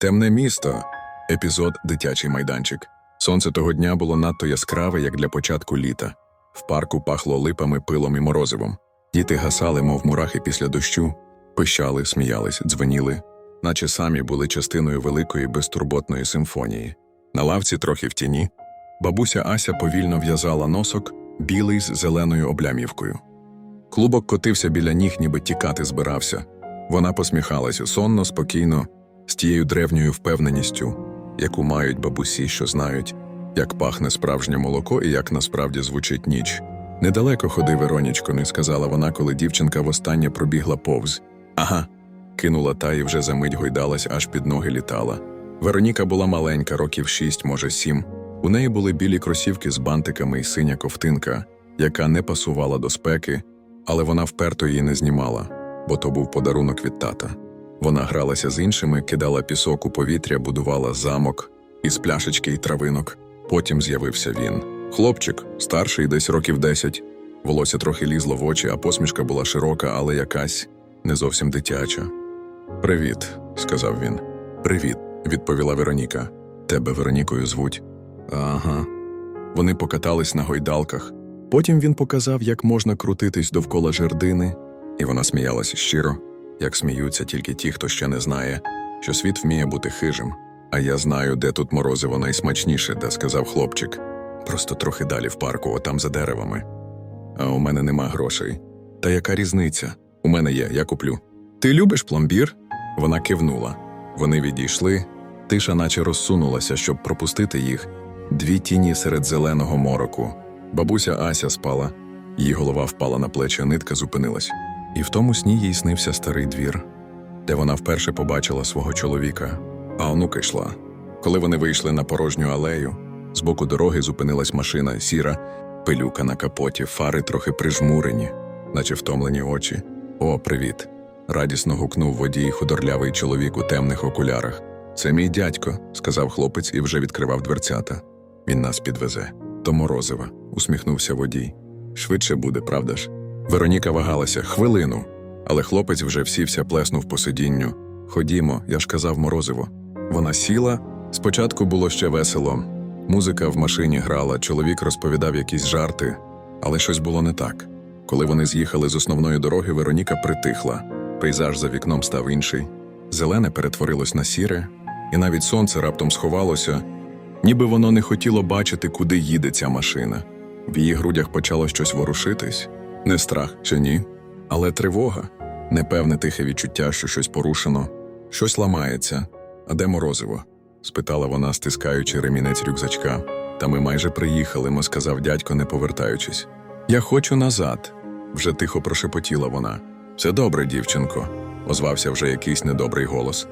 Темне місто. Епізод Дитячий майданчик. Сонце того дня було надто яскраве, як для початку літа. В парку пахло липами, пилом і морозивом. Діти гасали, мов мурахи після дощу, пищали, сміялись, дзвеніли, наче самі були частиною великої безтурботної симфонії. На лавці, трохи в тіні, бабуся Ася повільно в'язала носок, білий з зеленою облямівкою. Клубок котився біля ніг, ніби тікати збирався. Вона посміхалася сонно, спокійно, з тією древньою впевненістю, яку мають бабусі, що знають, як пахне справжнє молоко і як насправді звучить ніч. Недалеко ходи, Веронічко, не сказала вона, коли дівчинка востаннє пробігла повз. Ага, кинула та і вже за мить гойдалась, аж під ноги літала. Вероніка була маленька, років шість, може сім. У неї були білі кросівки з бантиками і синя ковтинка, яка не пасувала до спеки, але вона вперто її не знімала, бо то був подарунок від тата. Вона гралася з іншими, кидала пісок у повітря, будувала замок із пляшечки й травинок. Потім з'явився він. Хлопчик, старший, десь років десять. Волосся трохи лізло в очі, а посмішка була широка, але якась не зовсім дитяча. Привіт, сказав він. Привіт, відповіла Вероніка. Тебе Веронікою звуть. Ага. Вони покатались на гойдалках. Потім він показав, як можна крутитись довкола жердини, і вона сміялася щиро, як сміються тільки ті, хто ще не знає, що світ вміє бути хижим. А я знаю, де тут морозиво найсмачніше, де сказав хлопчик. Просто трохи далі в парку, отам за деревами. А у мене нема грошей. Та яка різниця? У мене є, я куплю. Ти любиш пломбір? Вона кивнула. Вони відійшли, тиша наче розсунулася, щоб пропустити їх. Дві тіні серед зеленого мороку. Бабуся Ася спала, її голова впала на плечі, а нитка зупинилась. І в тому сні їй снився старий двір, де вона вперше побачила свого чоловіка, а онука йшла. Коли вони вийшли на порожню алею, з боку дороги зупинилась машина, сіра, пилюка на капоті, фари трохи прижмурені, наче втомлені очі. О, привіт! радісно гукнув водій худорлявий чоловік у темних окулярах. Це мій дядько, сказав хлопець і вже відкривав дверцята. Він нас підвезе. То морозива, усміхнувся водій. Швидше буде, правда ж? Вероніка вагалася хвилину, але хлопець вже всівся, плеснув по сидінню. Ходімо, я ж казав морозиво. Вона сіла. Спочатку було ще весело. Музика в машині грала, чоловік розповідав якісь жарти, але щось було не так. Коли вони з'їхали з основної дороги, Вероніка притихла. Пейзаж за вікном став інший. Зелене перетворилось на сіре, і навіть сонце раптом сховалося, ніби воно не хотіло бачити, куди їде ця машина. В її грудях почало щось ворушитись. Не страх чи ні, але тривога, непевне тихе відчуття, що щось порушено, щось ламається. А де морозиво? спитала вона, стискаючи ремінець рюкзачка. Та ми майже приїхали, мо сказав дядько, не повертаючись. Я хочу назад, вже тихо прошепотіла вона. Все добре, дівчинко, озвався вже якийсь недобрий голос.